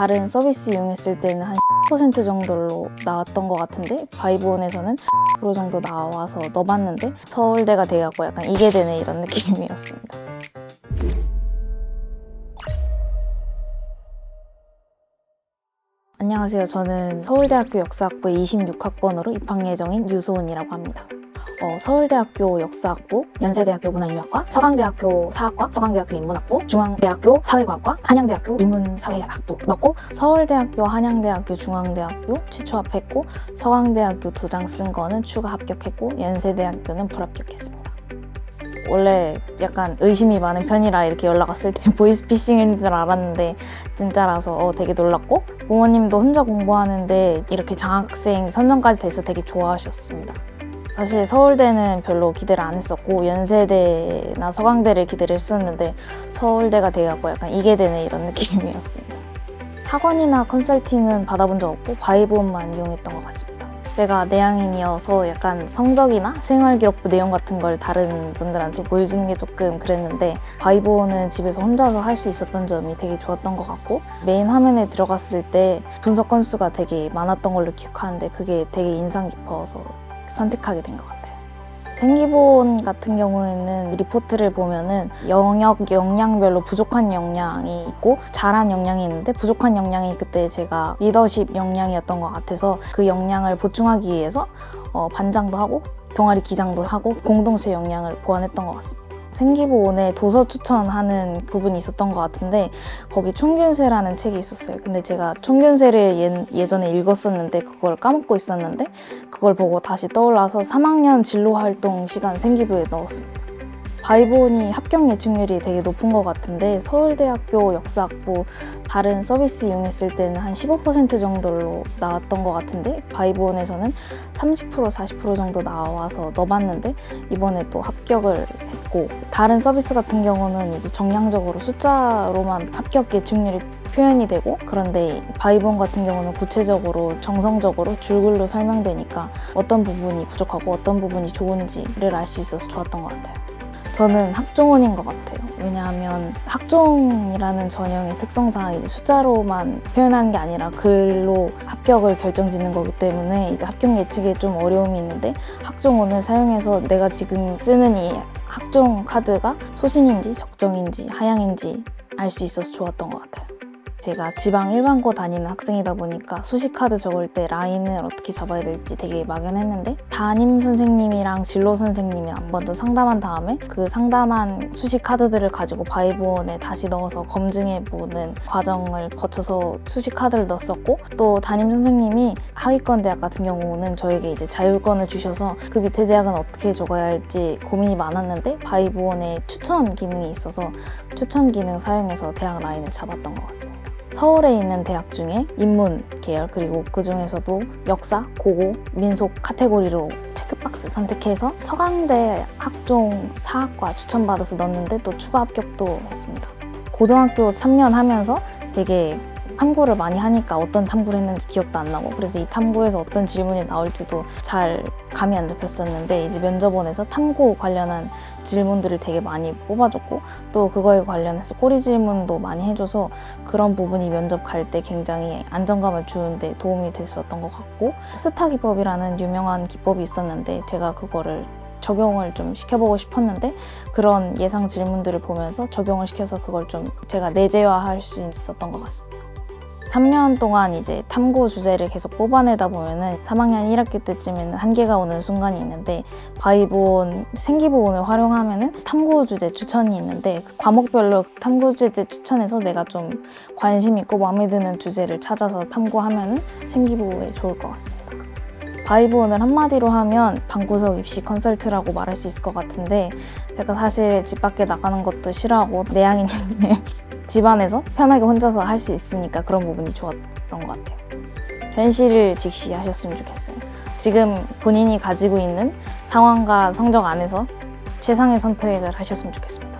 다른 서비스 이용했을 때는 한 10% 정도로 나왔던 것 같은데 바이브원에서는 10% 정도 나와서 넣어봤는데 서울대가 돼갖고 약간 이게 되네 이런 느낌이었습니다. 안녕하세요. 저는 서울대학교 역사학부 26학번으로 입학 예정인 유소은이라고 합니다. 어, 서울대학교 역사학부, 연세대학교 문화유학과, 서강대학교 사학과, 서강대학교 인문학부, 중앙대학교 사회과학과, 한양대학교 인문사회학부 넣고 서울대학교, 한양대학교, 중앙대학교 최초 합했고 서강대학교 두 장 쓴 거는 추가 합격했고 연세대학교는 불합격했습니다. 원래 약간 의심이 많은 편이라 이렇게 연락 왔을 때 보이스피싱인 줄 알았는데 진짜라서 어, 되게 놀랐고 부모님도 혼자 공부하는데 이렇게 장학생 선정까지 돼서 되게 좋아하셨습니다. 사실 서울대는 별로 기대를 안 했었고 연세대나 서강대를 기대를 했었는데 서울대가 돼갖고 약간 이게 되네 이런 느낌이었습니다. 학원이나 컨설팅은 받아본 적 없고 바이브원만 이용했던 것 같습니다. 제가 내향인이어서 약간 성적이나 생활기록부 내용 같은 걸 다른 분들한테 보여주는 게 조금 그랬는데 바이브원은 집에서 혼자서 할 수 있었던 점이 되게 좋았던 것 같고 메인 화면에 들어갔을 때 분석 건수가 되게 많았던 걸로 기억하는데 그게 되게 인상 깊어서 선택하게 된 것 같아요. 생기본 같은 경우에는 리포트를 보면은 영역 역량별로 부족한 역량이 있고 잘한 역량이 있는데 부족한 역량이 그때 제가 리더십 역량이었던 것 같아서 그 역량을 보충하기 위해서 어, 반장도 하고 동아리 기장도 하고 공동체 역량을 보완했던 것 같습니다. 생기보온에 도서 추천하는 부분이 있었던 것 같은데 거기 총균세라는 책이 있었어요. 근데 제가 총균세를 예, 전에 읽었었는데 그걸 까먹고 있었는데 그걸 보고 다시 떠올라서 3학년 진로 활동 시간 생기부에 넣었습니다. 바이본이 합격 예측률이 되게 높은 것 같은데 서울대학교 역사학부 다른 서비스 이용했을 때는 한 15% 정도로 나왔던 것 같은데 바이본에서는 30% 40% 정도 나와서 넣어봤는데 이번에 또 합격을 했 고 다른 서비스 같은 경우는 이제 정량적으로 숫자로만 합격 예측률이 표현이 되고 그런데 바이본 같은 경우는 구체적으로 정성적으로 줄글로 설명되니까 어떤 부분이 부족하고 어떤 부분이 좋은지를 알 수 있어서 좋았던 것 같아요. 저는 학종원인 것 같아요. 왜냐하면 학종이라는 전형의 특성상 이제 숫자로만 표현하는 게 아니라 글로 합격을 결정짓는 거기 때문에 이제 합격 예측에 좀 어려움이 있는데 학종원을 사용해서 내가 지금 쓰는 이 학종 카드가 소신인지 적정인지 하향인지 알 수 있어서 좋았던 것 같아요. 제가 지방 일반고 다니는 학생이다 보니까 수식 카드 적을 때 라인을 어떻게 잡아야 될지 되게 막연했는데 담임 선생님이랑 진로 선생님이랑 먼저 상담한 다음에 그 상담한 수식 카드들을 가지고 바이브원에 다시 넣어서 검증해 보는 과정을 거쳐서 수식 카드를 넣었었고 또 담임 선생님이 하위권 대학 같은 경우는 저에게 이제 자율권을 주셔서 그 밑에 대학은 어떻게 적어야 할지 고민이 많았는데 바이브원에 추천 기능이 있어서 추천 기능 사용해서 대학 라인을 잡았던 것 같습니다. 서울에 있는 대학 중에 인문 계열 그리고 그 중에서도 역사, 고고, 민속 카테고리로 체크박스 선택해서 서강대 학종 사학과 추천받아서 넣었는데 또 추가 합격도 했습니다. 고등학교 3년 하면서 되게 탐구를 많이 하니까 어떤 탐구를 했는지 기억도 안 나고 그래서 이 탐구에서 어떤 질문이 나올지도 잘 감이 안 잡혔었는데 이제 면접원에서 탐구 관련한 질문들을 되게 많이 뽑아줬고 또 그거에 관련해서 꼬리 질문도 많이 해줘서 그런 부분이 면접 갈 때 굉장히 안정감을 주는데 도움이 됐었던 것 같고 스타 기법이라는 유명한 기법이 있었는데 제가 그거를 적용을 좀 시켜보고 싶었는데 그런 예상 질문들을 보면서 적용을 시켜서 그걸 좀 제가 내재화할 수 있었던 것 같습니다. 3년 동안 이제 탐구 주제를 계속 뽑아내다 보면은 3학년 1학기 때쯤에는 한계가 오는 순간이 있는데 바이본 생기부원을 활용하면은 탐구 주제 추천이 있는데 그 과목별로 탐구 주제 추천해서 내가 좀 관심 있고 마음에 드는 주제를 찾아서 탐구하면은 생기부에 좋을 것 같습니다. 바이브원을 한마디로 하면 방구석 입시 컨설트라고 말할 수 있을 것 같은데 제가 사실 집 밖에 나가는 것도 싫어하고 내향인인데 집안에서 편하게 혼자서 할 수 있으니까 그런 부분이 좋았던 것 같아요. 현실을 직시하셨으면 좋겠어요. 지금 본인이 가지고 있는 상황과 성적 안에서 최상의 선택을 하셨으면 좋겠습니다.